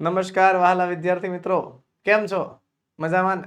નમસ્કાર, વહાલા વિદ્યાર્થી મિત્રો. કેમ છો? મજામાં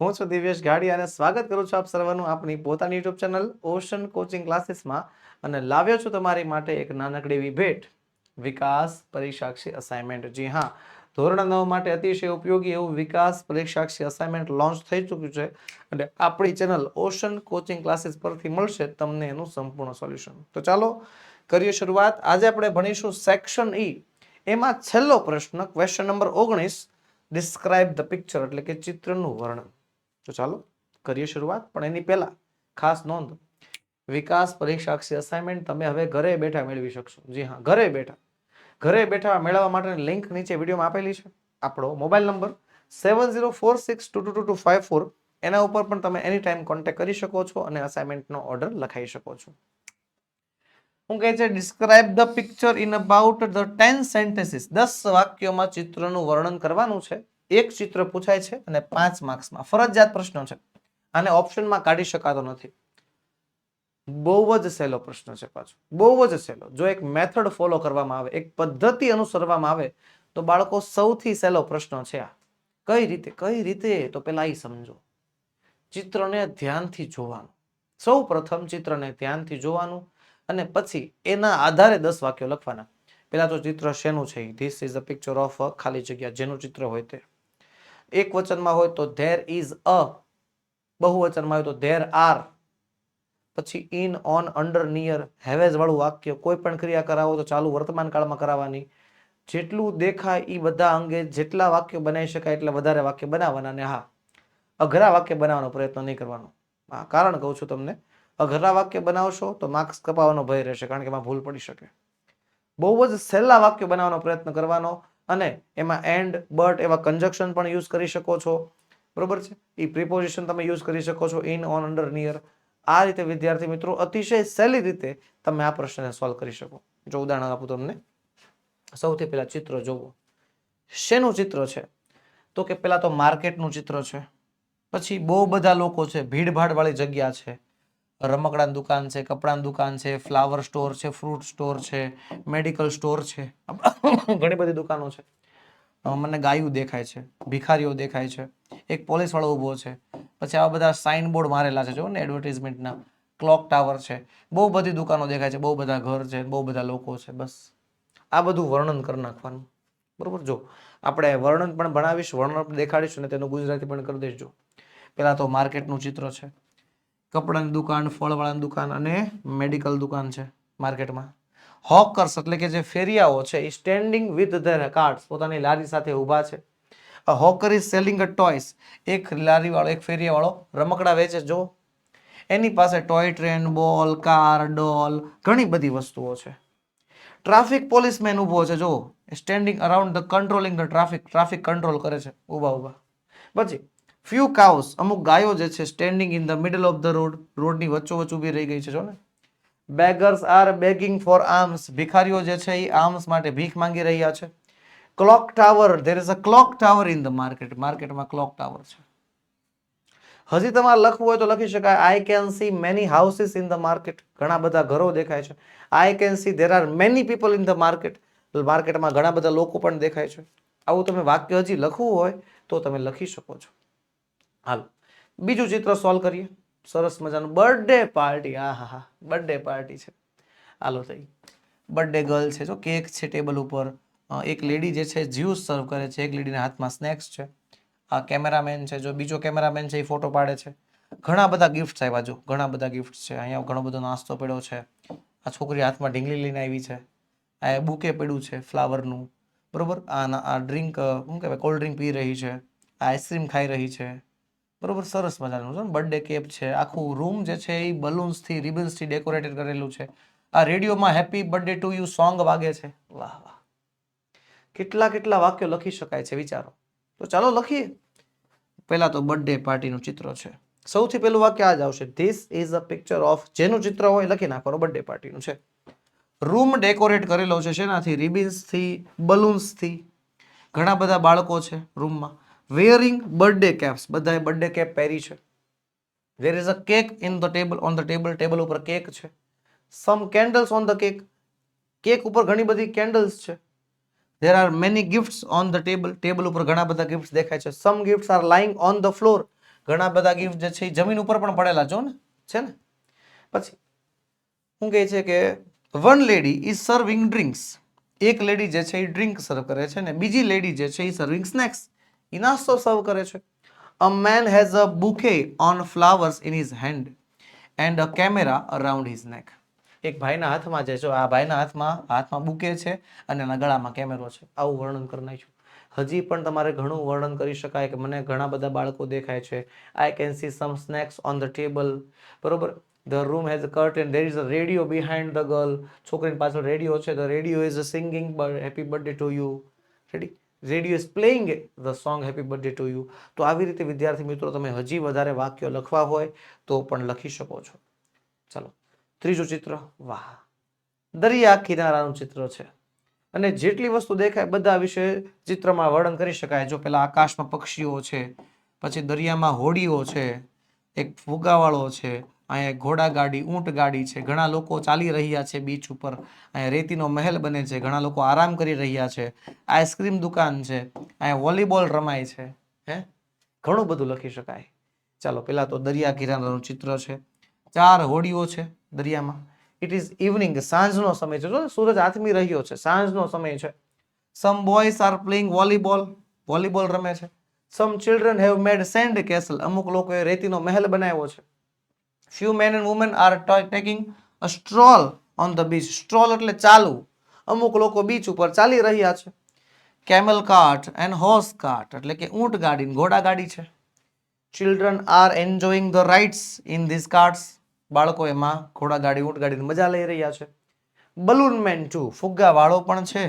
હું છું દિવ્યેશ ગાડી અને સ્વાગત કરું છું આપ સર્વનું આપણી પોતાની યુટ્યુબ ચેનલ ઓશન કોચિંગ ક્લાસીસમાં અને લાવ્યો છું તમારી માટે એક નાનકડી એવી ભેટ. વિકાસ પરીક્ષાક્ષી અસાઇનમેન્ટ જી હા, ધોરણ નવ માટે અતિશય ઉપયોગી એવું વિકાસ પરીક્ષાક્ષી અસાઇનમેન્ટ લોન્ચ થઈ ચૂક્યું છે અને આપણી ચેનલ ઓશન કોચિંગ ક્લાસીસ પરથી મળશે તમને એનું સંપૂર્ણ સોલ્યુશન તો ચાલો કરીએ શરૂઆત. આજે આપણે ભણીશું સેક્શન ઈ એમાં છેલ્લો પ્રશ્ન ક્વેશ્ચન નંબર ઓગણીસ ડિસ્ક્રાઇબ ધ પિક્ચર એટલે કે ચિત્રનું વર્ણન. તો ચાલો, કરીએ શરૂઆત, પણ એની પહેલા ખાસ નોંધ. વિકાસ પરીક્ષાક્ષી અસાઇનમેન્ટ તમે હવે ઘરે બેઠા મેળવી શકશો. જી હા, ઘરે બેઠા. ઘરે બેઠા મેળવવા માટેની લિંક નીચે વિડીયોમાં આપેલી છે. આપણો mobile number seven zero four six two two two two five four એના ઉપર પણ તમે એની ટાઈમ કોન્ટેક્ટ કરી શકો છો અને અસાઇનમેન્ટનો ઓર્ડર લખાઈ શકો છો. હું કહે છે? Describe the picture in about the ten sentences દસ વાક્યોમાં ચિત્રનું વર્ણન કરવાનું છે. એક ચિત્ર પૂછાય છે અને પાંચ માર્ક્સમાં ફરજિયાત પ્રશ્ન છે. આને ઓપ્શનમાં કાઢી શકાતો નથી. બહુ જ સહેલો પ્રશ્ન છે પાછો. બહુ જ સહેલો. જો એક મેથડ ફોલો કરવામાં આવે, એક પદ્ધતિ અનુસરવામાં આવે, તો બાળકો સૌથી સહેલો પ્રશ્ન છે આ. કઈ રીતે? કઈ રીતે? તો પેલા એ સમજો. ચિત્રને ધ્યાનથી જોવાનું. સૌ પ્રથમ ચિત્રને ધ્યાનથી જોવાનું. અને પછી એના આધારે દસ વાક્યો લખવાના. પેલા તો ચિત્ર શેનું છે? This is a picture of a ખાલી જગ્યા. જેનું ચિત્ર હોય તે. એક વચનમાં હોય તો ધેર ઇઝ અ બહુવચનમાં હોય તો ધેર આર પછી in on under near haves વાળું વાક્ય. કોઈ પણ ક્રિયા કરાવો તો ચાલુ વર્તમાન કાળમાં કરાવવાની. જેટલું દેખાય એ બધા અંગે જેટલા વાક્યો બનાવી શકાય એટલા વધારે વાક્ય બનાવવાના. અને હા, અઘરા વાક્ય બનાવવાનો પ્રયત્ન નહીં કરવાનો. હા, કારણ કહું છું તમને અઘરા વાક્ય બનાવશો તો માર્ક્સ કપાવવાનો ભય રહેશે કારણ કે એમાં ભૂલ પડી શકે. બહુ જ સહેલા વાક્ય બનાવવાનો પ્રયત્ન કરવાનો અને એમાં એન્ડ બટ એવા કન્જક્શન પણ યુઝ કરી શકો છો. બરોબર છે? એ પ્રિપોઝિશન તમે યુઝ કરી શકો છો ઇન ઓન અંડર નિયર આ રીતે, વિદ્યાર્થી મિત્રો, અતિશય સહેલી રીતે તમે આ પ્રશ્નને સોલ્વ કરી શકો. જો ઉદાહરણ આપું તમને. સૌથી પહેલા ચિત્ર જોવો. શેનું ચિત્ર છે? તો કે પેલા તો માર્કેટનું ચિત્ર છે. પછી બહુ બધા લોકો છે, ભીડભાડ વાળી જગ્યા છે. રમકડાની દુકાન છે, કપડાની દુકાન છે ફ્લાવર સ્ટોર છે ફ્રૂટ સ્ટોર છે મેડિકલ સ્ટોર છે ઘણી બધી દુકાનો છે. મને ગાયું દેખાય છે, ભિખારીઓ દેખાય છે, એક પોલીસ વાળો ઊભો છે, પછી આવા બધા સાઇન બોર્ડ મારેલા છે જો ને એડવર્ટાઇઝમેન્ટના ક્લોક ટાવર છે, બહુ બધી દુકાનો દેખાય છે, બહુ બધા ઘર છે, બહુ બધા લોકો છે, બસ. આ બધું વર્ણન કરી નાખવાનું, બરોબર? જો, આપણે વર્ણન પણ ભણાવીશ, વર્ણન દેખાડીશું ને તેનું ગુજરાતી પણ કરી દઈશ પેલા તો માર્કેટનું ચિત્ર છે કપડાની દુકાન, ફળવાળાની દુકાન અને મેડિકલ દુકાન છે માર્કેટમાં. હોકર્સ એટલે કે જે ફેરિયાઓ છે, એ સ્ટેન્ડિંગ વિથ ધેર કાર્ડ્સ પોતાની લારી સાથે ઊભા છે. Hawker is selling a toys એક લારીવાળો, એક ફેરિયાવાળો રમકડા વેચે જો એની પાસે toy train ball car doll ઘણી બધી વસ્તુઓ છે. ટ્રાફિક પોલીસમેન ઊભો છે. જો standing around the controlling the traffic traffic control કરે છે. ઊભા ઊભા. પછી ફ્યુ કાઉસ અમુક ગાયો જે છે standing in the middle of the road રોડની વચ્ચોવચ્ચ ઊભી રહી ગઈ છે, જો ને? Beggars are begging for alms ભિખારીઓ જે છે, એ આર્મ્સ માટે ભીખ માંગી રહ્યા છે. Clock tower there is a clock tower in the market માર્કેટમાં ક્લોક ટાવર છે. હજી તમારે લખવું હોય તો લખી શકાય. I can see many houses in the market ઘણા બધા ઘરો દેખાય છે. I can see there are many people in the market માર્કેટમાં ઘણા બધા લોકો પણ દેખાય છે. આવું તમે વાક્ય હજી લખવું હોય તો તમે લખી શકો છો. હાલો, બીજું ચિત્ર સોલ્વ કરીએ. સરસ મજાનું બર્થડે પાર્ટી હા હા હા બર્થડે પાર્ટી છે. હાલો થઈ. બર્થડે ગર્લ છે, જો કેક છે ટેબલ ઉપર. એક લેડી જે છે જ્યુસ સર્વ કરે છે. એક લેડીના હાથમાં સ્નેક્સ છે. આ કેમેરામેન છે, જો બીજો કેમેરામેન છે, એ ફોટો પાડે છે. ઘણા બધા ગિફ્ટ્સ આવ્યા, જો ઘણા બધા ગિફ્ટ્સ છે. અહીંયા ઘણો બધો નાસ્તો પડ્યો છે. આ છોકરી હાથમાં ઢીંગલી લઈને આવી છે. આ બુકે પડ્યું છે ફ્લાવરનું બરોબર? આ આ ડ્રિંક શું કહેવાય? કોલ્ડ ડ્રિંક પી રહી છે. આ આઈસ્ક્રીમ ખાઈ રહી છે. બરોબર, સરસ મજાનું છે બર્થડે કેપ છે, આખું રૂમ જે છે એ બલૂન્સથી રિબન્સથી ડેકોરેટેડ કરેલું છે. આ રેડિયોમાં happy birthday to you song વાગે છે. વાહ વાહ. કેટલા કેટલા વાક્યો લખી શકાય છે, વિચારો. તો ચાલો લખીએ. પહેલા તો બર્થડે પાર્ટીનું ચિત્ર છે. સૌથી પહેલું વાક્ય આ જ આવશે. This is a picture of જેનું ચિત્ર હોય લખી નાખો બર્થડે પાર્ટીનું છે. રૂમ ડેકોરેટ કરેલો છે, શેનાથી? રિબિન્સથી બલૂન્સથી ઘણા બધા બાળકો છે રૂમમાં વેરિંગ બર્થડે કેપ્સ બધાએ બર્થડે કેપ પહેરી છે. There is a cake in the table on the table table ઉપર કેક છે. Some candles on the cake cake ઉપર ઘણી બધી કેન્ડલ્સ છે. There are many gifts on the table table ઉપર ઘણા બધા ગિફ્ટ્સ દેખાય છે. Some gifts are lying on the floor ઘણા બધા ગિફ્ટ જે છે એ જમીન ઉપર પણ પડેલા જો ને? છે ને? પછી શું કહે છે કે one lady is serving drinks એક લેડી જે છે એ ડ્રિંક સર્વ કરે છે ને? બીજી લેડી જે છે એ સર્વિંગ સ્નેક્સ એ નાસ્તો સર્વ કરે છે. A man has a bouquet on flowers in his hand and a camera around his neck એક ભાઈના હાથમાં જે જો આ ભાઈના હાથમાં હાથમાં બુકે છે અને એના ગળામાં કેમેરો છે. આવું વર્ણન કરી નાખ્યું. હજી પણ તમારે ઘણું વર્ણન કરી શકાય કે મને ઘણા બધા બાળકો દેખાય છે. I can see some snacks on the table બરોબર? The room has a curtain there is a radio behind the girl છોકરીની પાછળ રેડિયો છે. The radio is a singing happy birthday to you ready radio is playing the song happy birthday to you. તો આવી રીતે વિદ્યાર્થી મિત્રો તમે હજી વધારે વાક્યો લખવા હોય તો પણ લખી શકો છો. ચાલો, ત્રીજું ચિત્ર, વાહ. દરિયા કિનારાનું ચિત્ર છે. અને જેટલી વસ્તુ દેખાય બધા વિશે ચિત્રમાં વર્ણન કરી શકાય. જો પેલા આકાશમાં પક્ષીઓ છે, પછી દરિયામાં હોડીઓ છે, એક ફુગાવાળો છે અહીંયા ઘોડાગાડી ઘોડા ગાડી, ઊંટ ગાડી છે. ઘણા લોકો ચાલી રહ્યા છે બીચ ઉપર. અહીંયા રેતીનો મહેલ બને છે. ઘણા લોકો આરામ કરી રહ્યા છે. આઈસ્ક્રીમ દુકાન છે. અહીંયા વોલીબોલ રમાય છે. હે? ઘણું બધું લખી શકાય. ચાલો, પેલા તો દરિયા કિનારાનું ચિત્ર છે. ચાર હોડીઓ છે દરિયામાં. ઇટ ઇઝ ઇવનિંગ સાંજનો સમય છે. જો સૂરજ આથમી રહ્યો છે. સાંજનો સમય છે. Some boys are playing volleyball volleyball રમે છે. Some children have made sand castle અમુક લોકોએ રેતીનો મહેલ બનાવ્યો છે. Few men and women are taking a stroll on the beach stroll એટલે ચાલવું. અમુક લોકો બીચ ઉપર ચાલી રહ્યા છે. Camel cart and horse cart એટલે કે ઊંટ ગાડી ઘોડા ગાડી છે. Children are enjoying the rides in this carts બાળકો એમાં ઘોડા ગાડી, ઊંટ ગાડીની મજા લઈ રહ્યા છે. બલૂન મેન ટુ ફુગ્ગા વાળો પણ છે.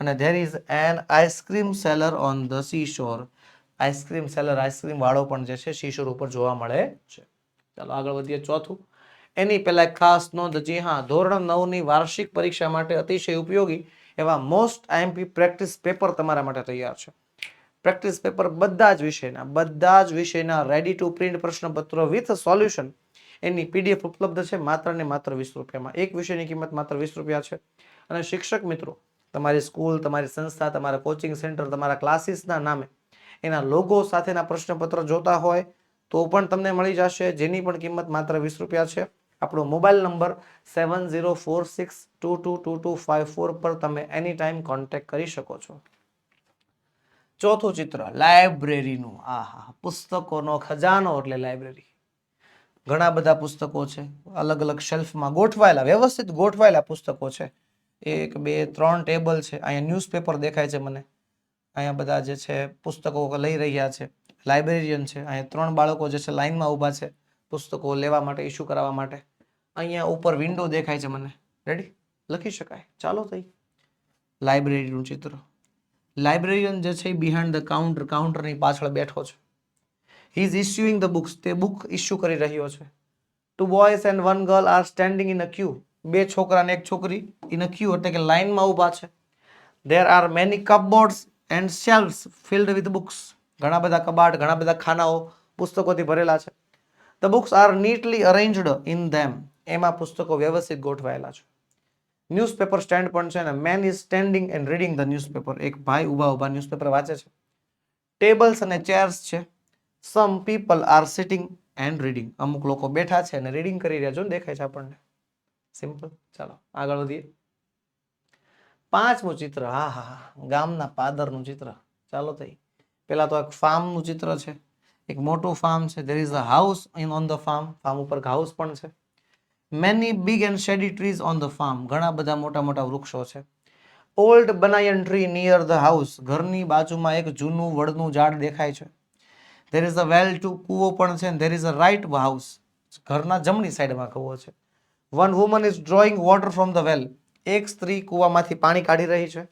અને there is an ice cream seller on the sea shore ice cream seller ice cream વાળો પણ જે છે સી શોર ઉપર જોવા મળે છે. ચાલો આગળ વધીએ ચોથું. એની પહેલા ખાસ નોંધ, જી હા, ધોરણ નવની વાર્ષિક પરીક્ષા માટે અતિશય ઉપયોગી એવા મોસ્ટ આઈએમપી પ્રેક્ટિસ પેપર તમારા માટે તૈયાર છે. પ્રેક્ટિસ પેપર બધા જ વિષયના, બધા જ વિષયના રેડી ટુ પ્રિન્ટ પ્રશ્નપત્રો વિથ સોલ્યુશન એની પીડીએફ ઉપલબ્ધ છે, માત્ર ને માત્ર વીસ રૂપિયામાં. એક વિષયની કિંમત માત્ર વીસ રૂપિયા છે. અને શિક્ષક મિત્રો, તમારી સ્કૂલ, તમારી સંસ્થા, તમારા કોચિંગ સેન્ટર તમારા ક્લાસીસના નામે એના લોગો સાથેના પ્રશ્નપત્ર જોતા હોય તો પણ તમને મળી જશે. જેની પણ કિંમત માત્ર વીસ રૂપિયા છે. આપણો mobile number seven zero four six two two two two five four પર તમે એની ટાઈમ કોન્ટેક્ટ કરી શકો છો. ચોથું ચિત્ર, લાઇબ્રેરીનું. આ હા પુસ્તકોનો ખજાનો એટલે લાઇબ્રેરી. ઘણા બધા પુસ્તકો છે. અલગ અલગ શેલ્ફમાં ગોઠવાયેલા, વ્યવસ્થિત ગોઠવાયેલા પુસ્તકો છે. એક, બે, ત્રણ ટેબલ છે. અહીંયા ન્યૂઝપેપર દેખાય છે મને. અહીંયા બધા જે છે પુસ્તકો લઈ રહ્યા છે. લાઇબ્રેરિયન છે. અહીંયા ત્રણ બાળકો જે છે લાઇનમાં ઊભા છે પુસ્તકો લેવા માટે ઇસ્યુ કરાવવા માટે. અહીંયા ઉપર વિન્ડો દેખાય છે મને. રેડી લખી શકાય. ચાલો થઈ લાઇબ્રેરીનું ચિત્ર. લાઇબ્રેરિયન જે છે એ બિહાઇન્ડ ધ કાઉન્ટર કાઉન્ટરની પાછળ બેઠો છે. He is issuing the books તે બુક ઇસ્યુ કરી રહ્યો છે. Two boys and one girl are standing in a queue બે છોકરા અને એક છોકરી ઇન અ ક્યુ એટલે કે લાઇનમાં ઊભા છે. There are many cupboards and shelves filled with books ઘણા બધા કબાટ, ઘણા બધા ખાનાઓ પુસ્તકોથી ભરેલા છે. The books are neatly arranged in them એમાં પુસ્તકો વ્યવસ્થિત ગોઠવાયેલા છે. ન્યૂઝપેપર સ્ટેન્ડ પણ છે ને man is standing and reading the newspaper એક ભાઈ ઊભા ઊભા ન્યૂઝપેપર વાંચે છે. ટેબલ્સ અને ચેર્સ છે. Some people are sitting and reading અમુક લોકો બેઠા છે અને રીડિંગ કરી રહ્યા છો. ને દેખાય છે આપણને. સિમ્પલ ચાલો, આગળ વધીએ. પાંચમું ચિત્ર. હા હા ગામના પાદરનું ચિત્ર. ચાલો થઈ પેલા તો એક ફાર્મનું ચિત્ર છે. એક મોટું ફાર્મ છે. There is a house in on the farm farm ઉપર હાઉસ પણ છે. Many big and shady trees on the farm ઘણા બધા મોટા મોટા વૃક્ષો છે. Old banyan tree near the house ઘરની બાજુમાં એક જૂનું વડનું ઝાડ દેખાય છે. There is a well to કૂવો પણ છે there is a right house ઘરના જમણી સાઈડમાં કૂવો છે. One woman is drawing water from the well એક સ્ત્રી કૂવામાંથી પાણી કાઢી રહી છે.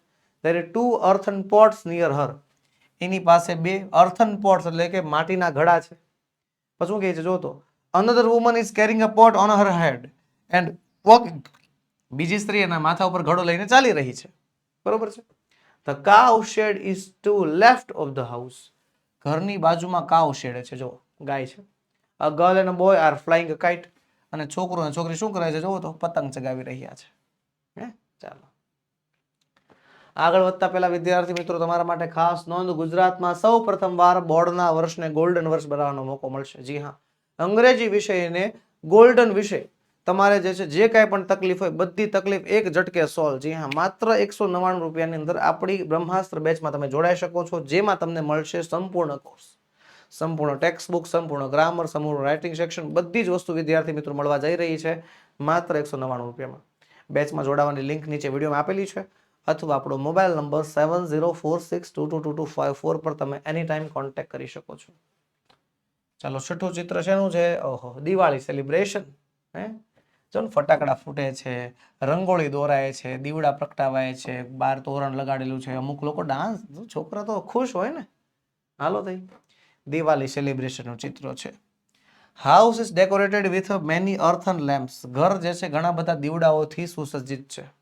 There two earthen pots near her એની પાસે બે અર્થન પોટ્સ એટલે કે માટીના ઘડા છે. પછી શું કહે છે? જો તો another woman is carrying a pot on her head and walking બીજી સ્ત્રી એના માથા ઉપર ઘડો લઈને ચાલી રહી છે. બરોબર છે? The cow shed is to left of the house ઘરની બાજુમાં કાઉ શેડ છે. જો, ગાય છે. A girl and boy are flying kite અને છોકરો અને છોકરી શું કરે છે? જોવો તો પતંગ ચગાવી રહ્યા છે. હે? ચાલો. આગળ વધતા પહેલા વિદ્યાર્થી મિત્રો, તમારા માટે ખાસ નોંધ, ગુજરાતમાં સૌ પ્રથમવાર બોર્ડના વર્ષને ગોલ્ડન વર્ષ બનાવવાનો મોકો મળશે. જી હા. અંગ્રેજી વિષયને ગોલ્ડન વિષય. તમારે જે છે, જે કાંઈ પણ તકલીફ હોય, બધી તકલીફ એક ઝટકે સોલ્વ જી હા. માત્ર એકસો નવ્વાણું રૂપિયાની અંદર આપણી બ્રહ્માસ્ત્ર બેચમાં તમે જોડાઈ શકો છો, જેમાં તમને મળશે સંપૂર્ણ કોર્સ સંપૂર્ણ ટેક્સ્ટ બુક સંપૂર્ણ ગ્રામર સંપૂર્ણ રાઇટિંગ સેક્શન બધી જ વસ્તુ વિદ્યાર્થી મિત્રો મળવા જઈ રહી છે, માત્ર એકસો નવ્વાણું રૂપિયામાં. બેચમાં જોડાવાની લિંક નીચે વિડીયોમાં આપેલી છે. અથવા આપણો mobile number seven zero four six two two two two five four પર તમે એની ટાઈમ કોન્ટેક્ટ કરી શકો છો. ચાલો, છઠ્ઠું ચિત્ર શેનું છે? ઓહો, દિવાળી સેલિબ્રેશન. હે? જો ફટાકડા ફૂટે છે, રંગોળી દોરાય છે, દીવડા પ્રગટાવાય છે, બાર તોરણ લગાડેલું છે. અમુક લોકો ડાન્સ છોકરા તો ખુશ હોય ને. હાલો તઈ. દિવાળી સેલિબ્રેશનનું ચિત્ર છે. House is decorated with many earthen lamps. ઘર જે છે, ઘણા બધા દીવડાઓથી સુસજ્જિત છે.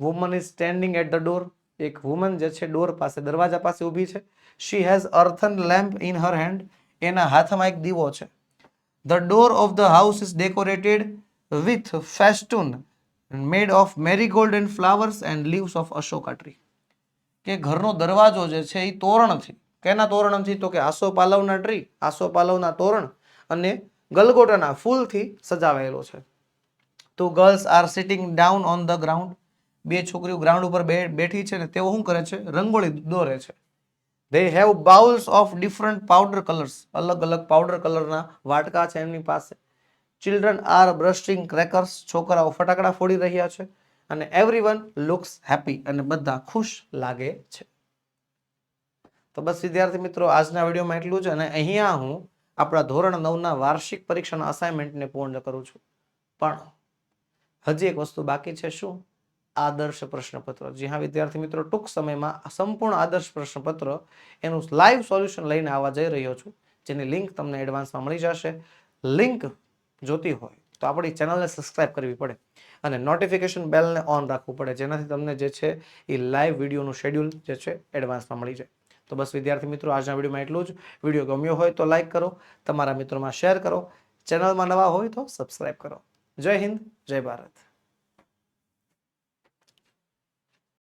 Woman is standing at the door એક વુમન જે છે ડોર પાસે દરવાજા પાસે ઊભી છે. She has earthen lamp in her hand એના હાથમાં એક દીવો છે. The door of the house is decorated with festoon made of marigold and flowers and leaves of ashoka tree કે ઘરનો દરવાજો જે છે એ તોરણથી કેના તોરણથી? તો કે આસોપાલવના ટ્રી આસોપાલવના તોરણ અને ગલગોટાના ફૂલથી સજાવાયેલો છે. તો girls are sitting down on the ground બે છોકરીઓ ગ્રાઉન્ડ ઉપર બેઠી છે ને તેઓ શું કરે છે? રંગોળી દોરે છે. They have bowls of different powder colours અલગ અલગ પાવડર કલરના વાટકા છે એમની પાસે. ચિલ્ડ્રન આર બ્રસ્ટિંગ ક્રેકર્સ છોકરાઓ ફટાકડા ફોડી રહ્યા છે અને એવરીવન લુક્સ હેપી અને બધા ખુશ લાગે છે. તો બસ વિદ્યાર્થી મિત્રો, આજના વિડીયોમાં એટલું જ અને અહીંયા હું આપણા ધોરણ નવના વાર્ષિક પરીક્ષાના અસાઇનમેન્ટને પૂર્ણ કરું છું. પણ હજી એક વસ્તુ બાકી છે શું? આદર્શ પ્રશ્નપત્ર. જી હા, વિદ્યાર્થી મિત્રો, ટૂંક સમયમાં સંપૂર્ણ આદર્શ પ્રશ્નપત્ર એનું લાઈવ સોલ્યુશન લઈને આવવા જઈ રહ્યો છું. જેની લિંક તમને એડવાન્સમાં મળી જશે. લિંક જોતી હોય તો આપણી ચેનલને સબસ્ક્રાઇબ કરવી પડે અને નોટિફિકેશન બેલને ઓન રાખવું પડે. જેનાથી તમને જે છે એ લાઈવ વિડીયોનું શેડ્યુલ જે છે એડવાન્સમાં મળી જાય. તો બસ વિદ્યાર્થી મિત્રો, આજના વિડીયોમાં એટલું જ. વીડિયો ગમ્યો હોય તો લાઈક કરો. તમારા મિત્રોમાં શેર કરો. ચેનલમાં નવા હોય તો સબસ્ક્રાઇબ કરો. જય હિન્દ, જય ભારત.